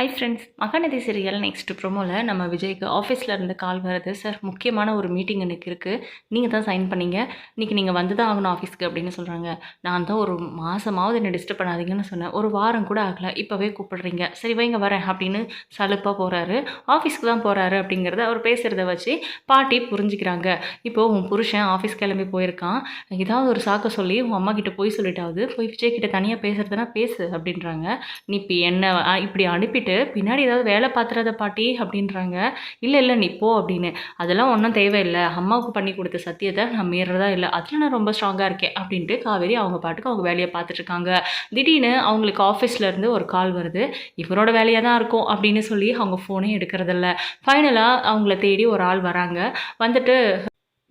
Hi friends Mahanadi serial next ப்ரோமோவில் நம்ம விஜய்க்கு ஆஃபீஸில் இருந்து கால் வருது. சார் முக்கியமான ஒரு மீட்டிங் எனக்கு இருக்குது நீங்கள் தான் சைன் பண்ணீங்க. இன்றைக்கி நீங்கள் வந்து தான் ஆகணும் ஆஃபீஸ்க்கு அப்படின்னு சொல்கிறாங்க நான் தான் ஒரு மாதமாவது என்னை டிஸ்டர்ப் பண்ணாதீங்கன்னு சொன்னேன். ஒரு வாரம் கூட ஆகலை. இப்போவே கூப்பிடுறீங்க. சரி வைங்க வரேன் அப்படின்னு சலுப்பாக போகிறாரு ஆஃபீஸ்க்கு தான் போகிறாரு அப்படிங்கிறத அவர் பேசுகிறத வச்சு பாட்டி புரிஞ்சுக்கிறாங்க. இப்போது உன் புருஷன் ஆஃபீஸ் கிளம்பி போயிருக்கான். ஏதாவது ஒரு சாக்க சொல்லி உன் அம்மா கிட்டே போய் சொல்லிட்டாவது போய் விஜய் கிட்ட தனியாக பேசுகிறதுனா பேசு அப்படின்றாங்க. நீ இப்போ என்ன இப்படி அனுப்பிட்டு பின்னாடி ஏதாவது வேலை பார்த்துறத பாட்டி அப்படின்றாங்க. இல்லை இல்லை நீ போ அப்படின்னு. அதெல்லாம் ஒன்றும் தேவையில்லை. அம்மாவுக்கு பண்ணி கொடுத்த சத்தியத்தை நான் மீறதா இல்லை. அதில் நான் ரொம்ப ஸ்ட்ராங்காக இருக்கேன் அப்படின்ட்டு காவேரி அவங்க பாட்டுக்கு அவங்க வேலையை பார்த்துட்ருக்காங்க திடீர்னு அவங்களுக்கு ஆஃபீஸ்லேருந்து ஒரு கால் வருது. இவரோட வேலையாக தான் இருக்கும் அப்படின்னு சொல்லி அவங்க ஃபோனே எடுக்கிறதில்ல. ஃபைனலாக அவங்கள தேடி ஒரு ஆள் வராங்க. வந்துட்டு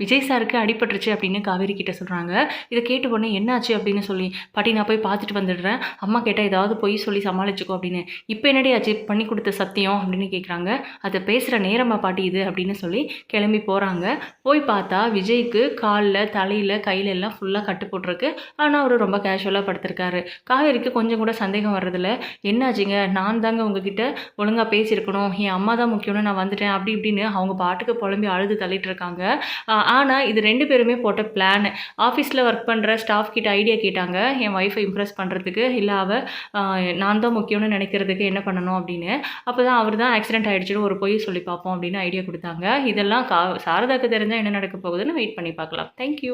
விஜய் சாருக்கு அடிபட்டுருச்சு அப்படின்னு காவேரி கிட்ட சொல்கிறாங்க இதை கேட்ட உடனே என்னாச்சு அப்படின்னு சொல்லி பாட்டி நான் போய் பார்த்துட்டு வந்துடுறேன். அம்மா கேட்டால் ஏதாவது பொய் சொல்லி சமாளிச்சுக்கோ அப்படின்னு. இப்போ என்னடி ஆச்சு? பண்ணி கொடுத்த சத்தியம் அப்படின்னு கேட்குறாங்க அதை பேசுகிற நேரமாக பாட்டி இது? அப்படின்னு சொல்லி கிளம்பி போகிறாங்க போய் பார்த்தா விஜய்க்கு காலில் தலையில் கையில எல்லாம் ஃபுல்லாக கட்டு போட்டிருக்கு. ஆனால் அவர் ரொம்ப கேஷுவலாக படுத்திருக்காரு. காவேரிக்கு கொஞ்சம் கூட சந்தேகம் வர்றதில்ல. என்னாச்சுங்க? நான் தாங்க உங்ககிட்ட ஒழுங்காக பேசியிருக்கணும். என் அம்மா தான் முக்கியம்னு நான் வந்துட்டேன். அப்படி இப்படின்னு அவங்க பாட்டுக்கு புலம்பி அழுது தள்ளிட்டு இருக்காங்க. ஆனால் இது ரெண்டு பேருமே போட்ட பிளான் ஆஃபீஸில் ஒர்க் பண்ணுற ஸ்டாஃப் கிட்ட ஐடியா கேட்டாங்க. என் ஒய்ஃபை இம்ப்ரெஸ் பண்ணுறதுக்கு இல்லை அவள் நான் தான் முக்கியம்னு நினைக்கிறதுக்கு என்ன பண்ணணும் அப்படின்னு. அப்போ தான் அவர் தான் ஆக்சிடென்ட் ஆகிடுச்சுன்னு ஒரு பொய் சொல்லி பார்ப்போம் அப்படின்னு ஐடியா கொடுத்தாங்க. இதெல்லாம் கா சாரதாக்கு தெரிஞ்சால் என்ன நடக்க போகுதுன்னு வெயிட் பண்ணி பார்க்கலாம். தேங்க்யூ